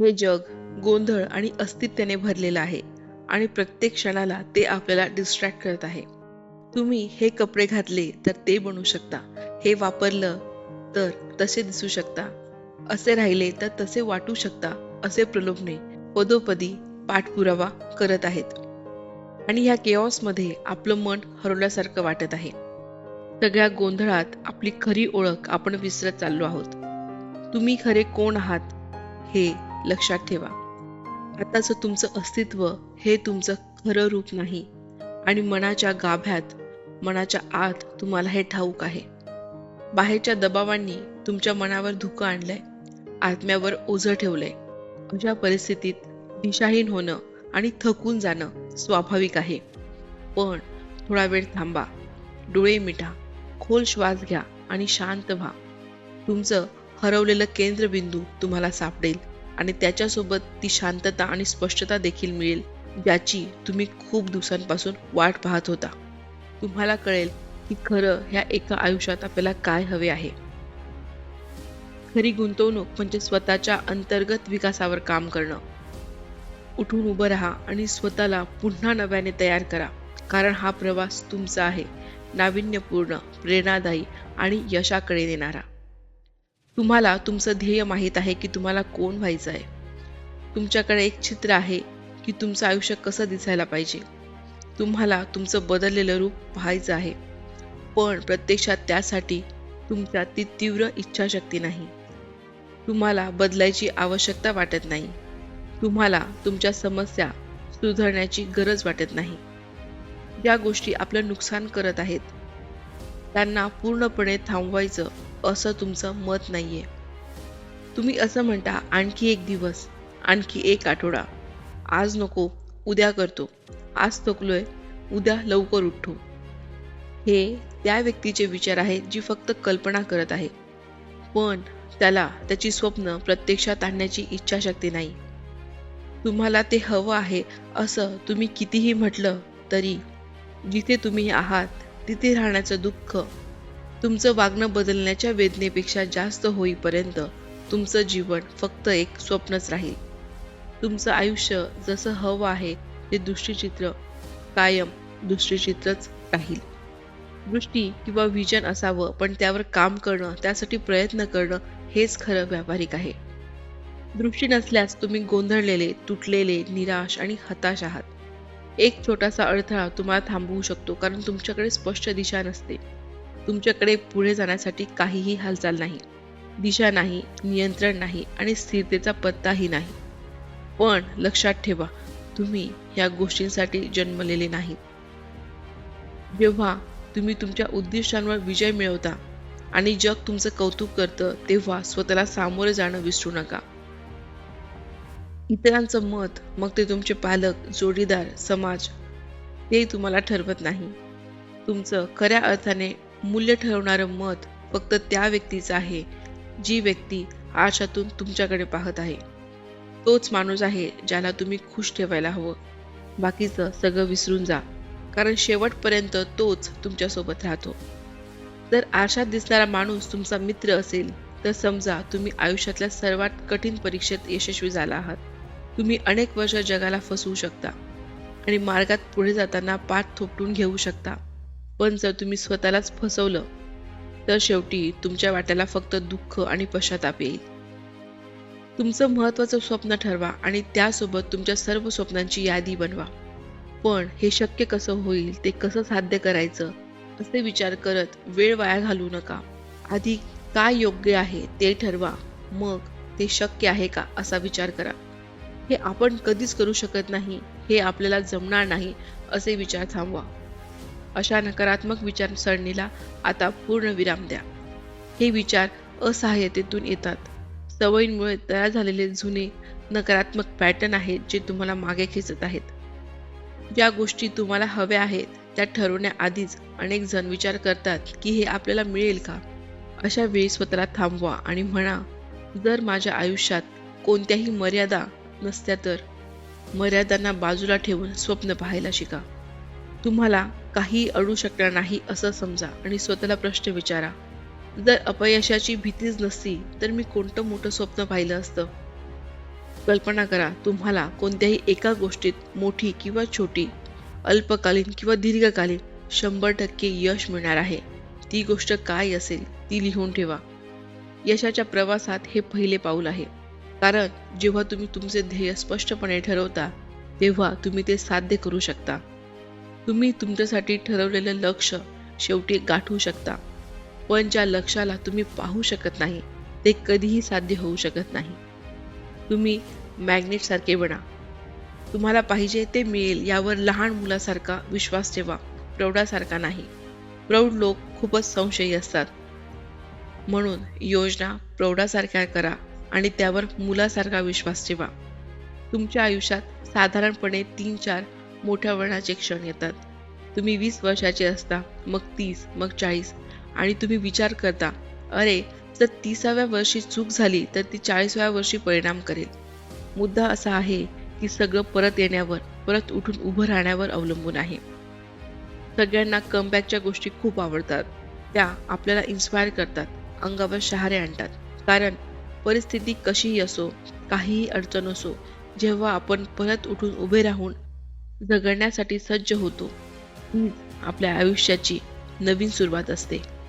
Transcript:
हे जग गोंधळ आणि अस्तित्वाने भरलेलं आहे आणि प्रत्येक क्षणाला ते आपल्याला डिस्ट्रॅक्ट करत आहे. तुम्ही हे कपडे घातले तर ते बनू शकता. हे वापरलं तर तसे दिसू शकता. असे राहिले तर तसे वाटू शकता असे प्रलोभने पदोपदी पाठपुरावा करत आहेत. आणि ह्या केऑसमध्ये आपलं मन हरवल्यासारखं वाटत आहे. सगळ्या गोंधळात आपली खरी ओळख आपण विसरत चाललो आहोत. तुम्ही खरे कोण आहात हे लक्षात ठेवा. आताचं तुमचं अस्तित्व हे तुमचं खरं रूप नाही आणि मनाच्या गाभ्यात मनाच्या आत तुम्हाला हे ठाऊक आहे. बाहेरच्या दबावांनी तुमच्या मनावर धुकं आणलंय आत्म्यावर ओझं ठेवलंय. अशा परिस्थितीत दिशाहीन होणं आणि थकून जाणं स्वाभाविक आहे. पण थोडा वेळ थांबा डोळे मिठा खोल श्वास घ्या आणि शांत व्हा. तुमचं हरवलेलं केंद्रबिंदू तुम्हाला सापडेल. आणि त्याच्यासोबत ती शांतता आणि स्पष्टता देखील मिळेल ज्याची तुम्ही खूप दिवसांपासून वाट पाहत होता. तुम्हाला कळेल की खरं ह्या एका आयुष्यात आपल्याला काय हवे आहे. खरी गुंतवणूक म्हणजे स्वतःच्या अंतर्गत विकासावर काम करणं. उठून उभं राहा आणि स्वतःला पुन्हा नव्याने तयार करा कारण हा प्रवास तुमचा आहे. नाविन्यपूर्ण प्रेरणादायी आणि यशाकडे नेणारा. तुम्हाला तुमचं ध्येय माहीत आहे की तुम्हाला कोण व्हायचं आहे. तुमच्याकडे एक चित्र आहे की तुमचं आयुष्य कसं दिसायला पाहिजे. तुम्हाला तुमचं बदललेलं रूप पाहायचं आहे. पण प्रत्यक्षात त्यासाठी तुमच्या ती तीव्र इच्छाशक्ती नाही. तुम्हाला बदलायची आवश्यकता वाटत नाही. तुम्हाला तुमच्या समस्या सुधारण्याची गरज वाटत नाही. ज्या गोष्टी आपलं नुकसान करत आहेत त्यांना पूर्णपणे थांबवायचं असं तुमचं मत नाही आहे तुम्ही असं म्हणता आणखी एक दिवस आणखी एक आठवडा. आज नको उद्या करतो. आज थकलोय उद्या लवकर उठतो हे त्या व्यक्तीचे विचार आहेत जी फक्त कल्पना करत आहे. पण त्याला त्याची स्वप्न प्रत्यक्षात आणण्याची इच्छाशक्ती नाही. तुम्हाला ते हवं आहे असं तुम्ही कितीही म्हटलं तरी जिथे तुम्ही आहात तिथे राहण्याचं दुःख तुमचं वागणं बदलण्याच्या वेदनेपेक्षा जास्त होईपर्यंत तुमचं जीवन फक्त एक स्वप्नच राहील. तुमचं आयुष्य जसं हवं आहे ते दृष्टीचित्र कायम दृष्टीचित्रच राहील. दृष्टी किंवा विजन असावं पण त्यावर काम करणं त्यासाठी प्रयत्न करणं हेच खरं व्यावहारिक आहे. दृष्टी नसल्यास तुम्ही गोंधळलेले तुटलेले निराश आणि हताश आहात. एक छोटासा अडथळा तुम्हाला थांबवू शकतो कारण तुमच्याकडे स्पष्ट दिशा नसते. तुमच्याकडे पुढे जाण्यासाठी काहीही हालचाल नाही. दिशा नाही नियंत्रण नाही आणि स्थिरतेचा पत्ताही नाही. पण लक्षात ठेवा तुम्ही या गोष्टींसाठी जन्मलेले नाही. जेव्हा तुम्ही तुमच्या उद्दिष्टांवर विजय मिळवता आणि जग तुमचं कौतुक करतं तेव्हा स्वतःला सामोरे जाणं विसरू नका. इतरांचं मत मग ते तुमचे पालक जोडीदार समाज ते तुम्हाला ठरवत नाही. तुमचं खऱ्या अर्थाने मूल्य ठरवणारं मत फक्त त्या व्यक्तीचं आहे जी व्यक्ती आशातून तुमच्याकडे पाहत आहे. तोच माणूस आहे ज्याला तुम्ही खुश ठेवायला हवं. बाकीचं सगळं विसरून जा कारण शेवटपर्यंत तोच तुमच्यासोबत राहतो. जर आशात दिसणारा माणूस तुमचा मित्र असेल तर समजा तुम्ही आयुष्यातल्या सर्वात कठीण परीक्षेत यशस्वी झाला आहात. तुम्ही अनेक वर्ष जगाला फसवू शकता आणि मार्गात पुढे जाताना पाठ थोपटून घेऊ शकता. पण जर तुम्ही स्वतःलाच फसवलं तर शेवटी तुमच्या वाट्याला फक्त दुःख आणि पश्चाताप येईल. तुमचं महत्वाचं स्वप्न ठरवा आणि त्यासोबत तुमच्या सर्व स्वप्नांची यादी बनवा. पण हे शक्य कसं होईल ते कसं साध्य करायचं असे विचार करत वेळ वाया घालू नका. आधी काय योग्य आहे ते ठरवा मग ते शक्य आहे का असा विचार करा. हे आपण कधीच करू शकत नाही हे आपल्याला जमणार नाही असे विचार थांबवा. अशा नकारात्मक विचारसरणीला आता पूर्ण विराम द्या. हे विचार असहाय्यतेतून येतात. सवयींमुळे तयार झालेले जुने नकारात्मक पॅटर्न आहेत जे तुम्हाला मागे खेचत आहेत. ज्या गोष्टी तुम्हाला हव्या आहेत त्या ठरवण्याआधीच अनेक जण विचार करतात की हे आपल्याला मिळेल का? अशा वेळी स्वतःला थांबवा आणि म्हणा जर माझ्या आयुष्यात कोणत्याही मर्यादा नसत्या तर मर्यादांना बाजूला ठेवून स्वप्न पाहायला शिका. तुम्हाला काही अडू शकणार नाही असं समजा आणि स्वतःला प्रश्न विचारा. जर अपयशाची भीतीच नसती तर मी कोणतं मोठं स्वप्न पाहिलं असतं? कल्पना करा तुम्हाला कोणत्याही एका गोष्टीत मोठी किंवा छोटी अल्पकालीन किंवा दीर्घकालीन शंभर टक्के यश मिळणार आहे. ती गोष्ट काय असेल ती लिहून ठेवा. यशाच्या प्रवासात हे पहिले पाऊल आहे. कारण जेव्हा तुम्ही तुमचे ध्येय स्पष्टपणे ठरवता तेव्हा तुम्ही ते साध्य करू शकता. तुम्ही तुमच्यासाठी ठरवलेलं लक्ष शेवटी गाठू शकता. पण ज्या लक्षाला तुम्ही पाहू शकत नाही ते कधीही साध्य होऊ शकत नाही. तुम्ही मॅग्नेटसारखे बना. तुम्हाला पाहिजे ते मिळेल यावर लहान मुलासारखा विश्वास ठेवा प्रौढासारखा नाही. प्रौढ लोक खूपच संशयी असतात. म्हणून योजना प्रौढासारख्या करा आणि त्यावर मुलासारखा विश्वास ठेवा. तुमच्या आयुष्यात साधारणपणे तीन चार मोठ्या वळणाचे क्षण येतात. तुम्ही वीस वर्षाचे असता मग तीस मग चाळीस. आणि तुम्ही विचार करता अरे जर तिसाव्या वर्षी चूक झाली तर ती चाळीसाव्या वर्षी परिणाम करेल. मुद्दा असा आहे की सगळं परत येण्यावर परत उठून उभं राहण्यावर अवलंबून आहे. सगळ्यांना कमबॅकच्या गोष्टी खूप आवडतात. त्या आपल्याला इन्स्पायर करतात अंगावर शहारे आणतात. कारण परिस्थिती कशीही असो काहीही अडचण असो जेव्हा आपण परत उठून उभे राहून जगण्यासाठी सज्ज होतो. हीच आपल्या आयुष्याची नवीन सुरुवात असते.